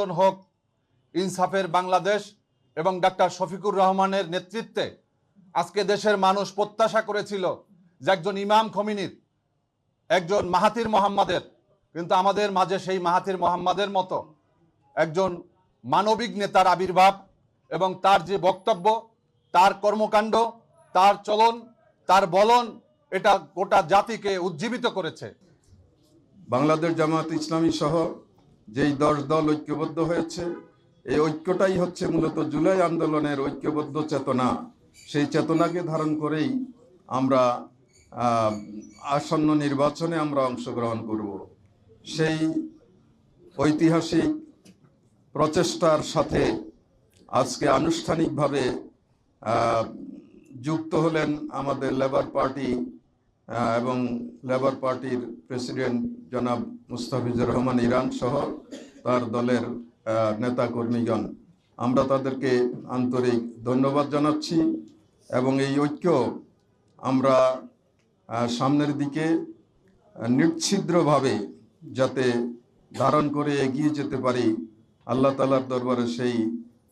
পরিবর্তন হোক ইনসাফের বাংলাদেশ এবং ডাক্তার শফিকুর রহমানের নেতৃত্বে। আজকে দেশের মানুষ প্রত্যাশা করেছিল যে একজন ইমাম খমিনির, একজন মাহাতির মোহাম্মদের, কিন্তু আমাদের মাঝে সেই মাহাতির মোহাম্মদের মতো একজন মানবিক নেতার আবির্ভাব এবং তার যে বক্তব্য, তার কর্মকাণ্ড, তার চলন, তার বলন, এটা গোটা জাতিকে উজ্জীবিত করেছে। বাংলাদেশ জামাত ইসলামী সহ যেই দশ দল ঐক্যবদ্ধ হয়েছে, এই ঐক্যটাই হচ্ছে মূলত জুলাই আন্দোলনের ঐক্যবদ্ধ চেতনা। সেই চেতনাকে ধারণ করেই আমরা আসন্ন নির্বাচনে আমরা অংশগ্রহণ করব। সেই ঐতিহাসিক প্রচেষ্টার সাথে আজকে আনুষ্ঠানিকভাবে যুক্ত হলেন আমাদের লেবার পার্টি এবং লেবার পার্টির প্রেসিডেন্ট জনাব মুস্তাফিজুর রহমান ইরান সহ তার দলের আহ, নেতাকর্মীগণ। আমরা তাদেরকে আন্তরিক ধন্যবাদ জানাচ্ছি এবং এই ঐক্য আমরা সামনের দিকে নিচ্ছিদ্রভাবে যাতে ধারণ করে এগিয়ে যেতে পারি আল্লাহ তালার দরবারে সেই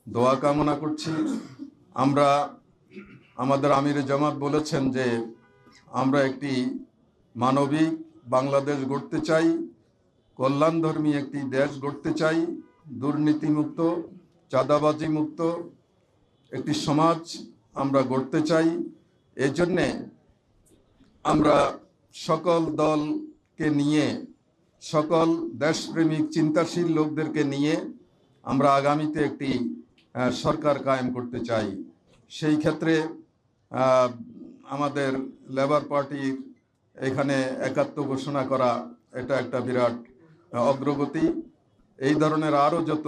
দোয়া কামনা করছি। আমরা আমাদের আমির জামাত বলেছেন যে আমরা একটি মানবিক বাংলাদেশ গড়তে চাই, কল্যাণধর্মী একটি দেশ গড়তে চাই, দুর্নীতিমুক্ত চাঁদাবাজি মুক্ত একটি সমাজ আমরা গড়তে চাই। এজন্যে আমরা সকল দলকে নিয়ে, সকল দেশপ্রেমিক চিন্তাশীল লোকদেরকে নিয়ে আমরা আগামীতে একটি সরকার কায়েম করতে চাই। সেই ক্ষেত্রে আমাদের লেবার পার্টির এখানে একাত্ম ঘোষণা করা এটা একটা বিরাট অগ্রগতি। এই ধরনের আরও যত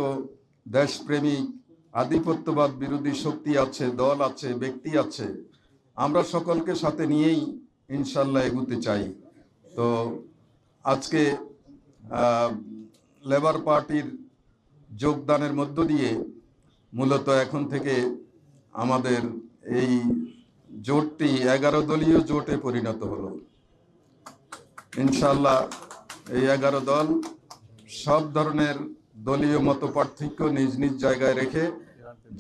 দেশপ্রেমিক আধিপত্যবাদ বিরোধী শক্তি আছে, দল আছে, ব্যক্তি আছে, আমরা সকলকে সাথে নিয়েই ইনশাল্লাহ এগুতে চাই। তো আজকে লেবার পার্টির যোগদানের মধ্য দিয়ে মূলত এখন থেকে আমাদের এই জোটটি এগারো দলীয় জোটে পরিণত হলো। ইনশাল্লাহ এই এগারো দল সব ধরনের দলীয় মত পার্থক্য নিজ নিজ জায়গায় রেখে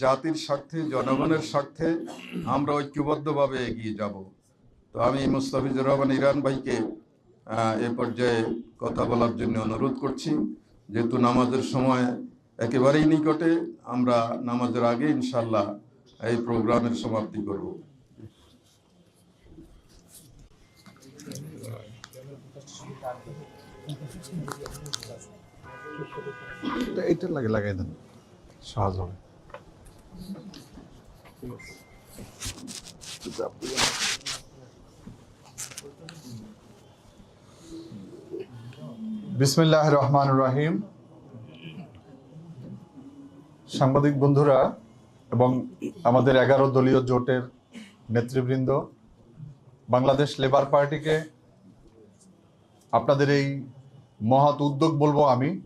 জাতির স্বার্থে, জনগণের স্বার্থে আমরা ঐক্যবদ্ধভাবে এগিয়ে যাব। তো আমি মুস্তাফিজুর রহমান ইরান ভাইকে এ পর্যায়ে কথা বলার জন্য অনুরোধ করছি, যেহেতু নামাজের সময় একেবারেই নিকটে, আমরা নামাজের আগে ইনশাল্লাহ এই প্রোগ্রামের সমাপ্তি করব। এটা এটা লাগে লাগাই দেন। সহজ হবে। বিসমিল্লাহ রহমান রহিম। সাংবাদিক বন্ধুরা এবং আমাদের এগারো দলীয় জোটের নেতৃবৃন্দ বাংলাদেশ লেবার পার্টিকে আপনাদের এই মহৎ উদ্যোগ বলব আমি।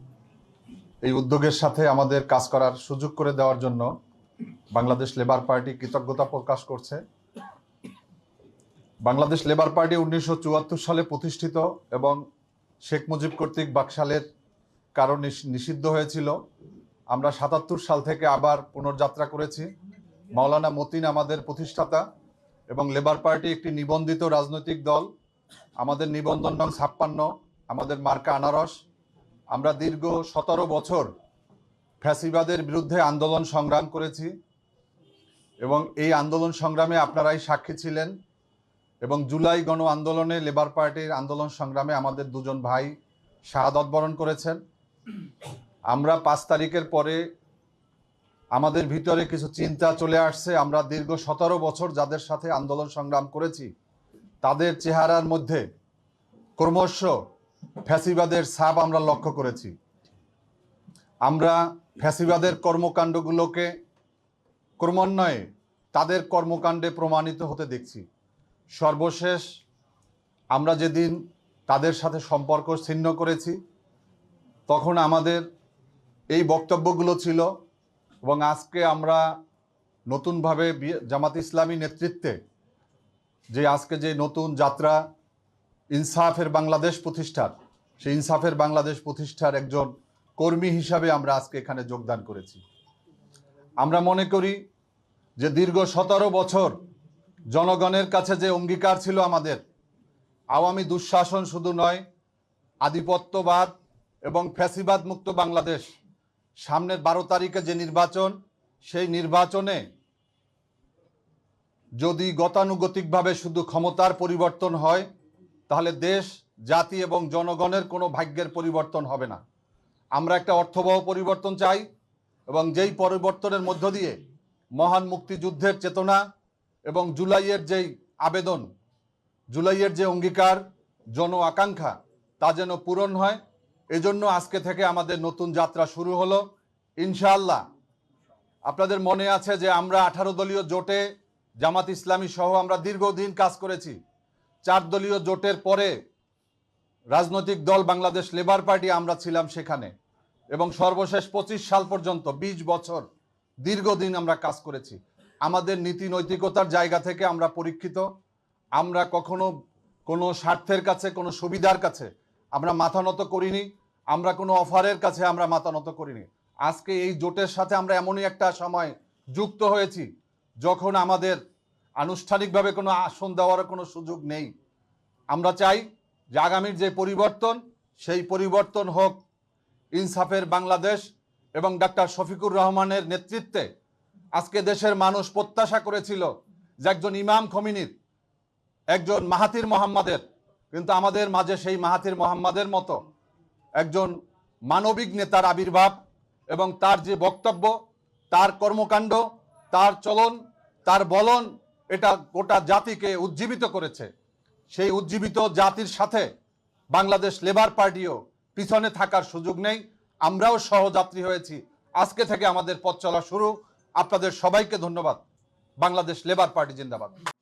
এই উদ্যোগের সাথে আমাদের কাজ করার সুযোগ করে দেওয়ার জন্য বাংলাদেশ লেবার পার্টি কৃতজ্ঞতা প্রকাশ করছে। বাংলাদেশ লেবার পার্টি উনিশশো চুয়াত্তর সালে প্রতিষ্ঠিত এবং শেখ মুজিব কর্তৃক বাকশালের কারণ নিষ- নিষিদ্ধ হয়েছিল। আমরা সাতাত্তর সাল থেকে আবার পুনর্যাত্রা করেছি। মাওলানা মতিন আমাদের প্রতিষ্ঠাতা এবং লেবার পার্টি একটি নিবন্ধিত রাজনৈতিক দল। আমাদের নিবন্ধন নং ছাপ্পান্ন, আমাদের মার্কা আনারস। আমরা দীর্ঘ সতেরো বছর ফ্যাসিবাদের বিরুদ্ধে আন্দোলন সংগ্রাম করেছি এবং এই আন্দোলন সংগ্রামে আপনারাই সাক্ষী ছিলেন এবং জুলাই গণ আন্দোলনে লেবার পার্টির আন্দোলন সংগ্রামে আমাদের দুজন ভাই শাহাদত বরণ করেছেন। আমরা পাঁচ তারিখের পরে আমাদের ভিতরে কিছু চিন্তা চলে আসছে। আমরা দীর্ঘ সতেরো বছর যাদের সাথে আন্দোলন সংগ্রাম করেছি তাদের চেহারার মধ্যে ক্রমশ ফ্যাসিবাদের ছাপ আমরা লক্ষ্য করেছি। আমরা ফ্যাসিবাদের কর্মকাণ্ডগুলোকে ক্রমান্বয়ে তাদের কর্মকাণ্ডে প্রমাণিত হতে দেখছি। সর্বশেষ আমরা যেদিন তাদের সাথে সম্পর্ক ছিন্ন করেছি, তখন আমাদের এই বক্তব্যগুলো ছিল এবং আজকে আমরা নতুনভাবে জামাত ইসলামী নেতৃত্বে যে আজকে যে নতুন যাত্রা ইনসাফের বাংলাদেশ প্রতিষ্ঠার, সেই ইনসাফের বাংলাদেশ প্রতিষ্ঠার একজন কর্মী হিসাবে আমরা আজকে এখানে যোগদান করেছি। আমরা মনে করি যে দীর্ঘ সতেরো বছর জনগণের কাছে যে অঙ্গীকার ছিল আমাদের, আওয়ামী দুঃশাসন শুধু নয়, আধিপত্যবাদ এবং ফ্যাসিবাদ মুক্ত বাংলাদেশ, সামনের বারো তারিখে যে নির্বাচন, সেই নির্বাচনে যদি গতানুগতিকভাবে শুধু ক্ষমতার পরিবর্তন হয়, তাহলে দেশ, জাতি এবং জনগণের কোনো ভাগ্যের পরিবর্তন হবে না। আমরা একটা অর্থবহ পরিবর্তন চাই এবং যেই পরিবর্তনের মধ্য দিয়ে মহান মুক্তিযুদ্ধের চেতনা এবং জুলাইয়ের যেই আবেদন, জুলাইয়ের যে অঙ্গীকার, জন আকাঙ্ক্ষা, তা যেন পূরণ হয়, এজন্য আজকে থেকে আমাদের নতুন যাত্রা শুরু হলো। ইনশাআল্লাহ, আপনাদের মনে আছে যে আমরা আঠারো দলীয় জোটে জামাত ইসলামী সহ আমরা দীর্ঘদিন কাজ করেছি। চার দলীয় জোটের পরে রাজনৈতিক দল বাংলাদেশ লেবার পার্টি আমরা ছিলাম সেখানে। এবং সর্বশেষ পঁচিশ সাল পর্যন্ত ২০ বছর দীর্ঘদিন আমরা কাজ করেছি। আমাদের নীতি নৈতিকতার জায়গা থেকে আমরা পরীক্ষিত। আমরা কখনো কোনো স্বার্থের কাছে, কোনো সুবিধার কাছে আমরা মাথা নত করিনি। আমরা কোনো অফারের কাছে আমরা মাথা নত করিনি। আজকে এই জোটের সাথে আমরা এমনই একটা সময় যুক্ত হয়েছি যখন আমাদের আনুষ্ঠানিকভাবে কোনো আসন দেওয়ার কোনো সুযোগ নেই, আমরা চাই যে আগামীর যে পরিবর্তন, সেই পরিবর্তন হোক ইনসাফের বাংলাদেশ এবং ডাক্তার শফিকুর রহমানের নেতৃত্বে। আজকে দেশের মানুষ প্রত্যাশা করেছিল যে একজন ইমাম খমিনীর, একজন মাহাতির মোহাম্মদের, কিন্তু আমাদের মাঝে সেই মাহাতির মোহাম্মদের মতো একজন মানবিক নেতার আবির্ভাব এবং তার যে বক্তব্য, তার কর্মকাণ্ড তার চলন, তার বলন, এটা গোটা জাতিকে উজ্জীবিত করেছে। সেই উজ্জীবিত জাতির সাথে বাংলাদেশ লেবার পার্টিও পিছনে থাকার সুযোগ নেই। আমরাও সহযাত্রী হয়েছি। আজকে থেকে আমাদের পথ চলা শুরু। আপনাদের সবাইকে ধন্যবাদ। বাংলাদেশ লেবার পার্টি জিন্দাবাদ।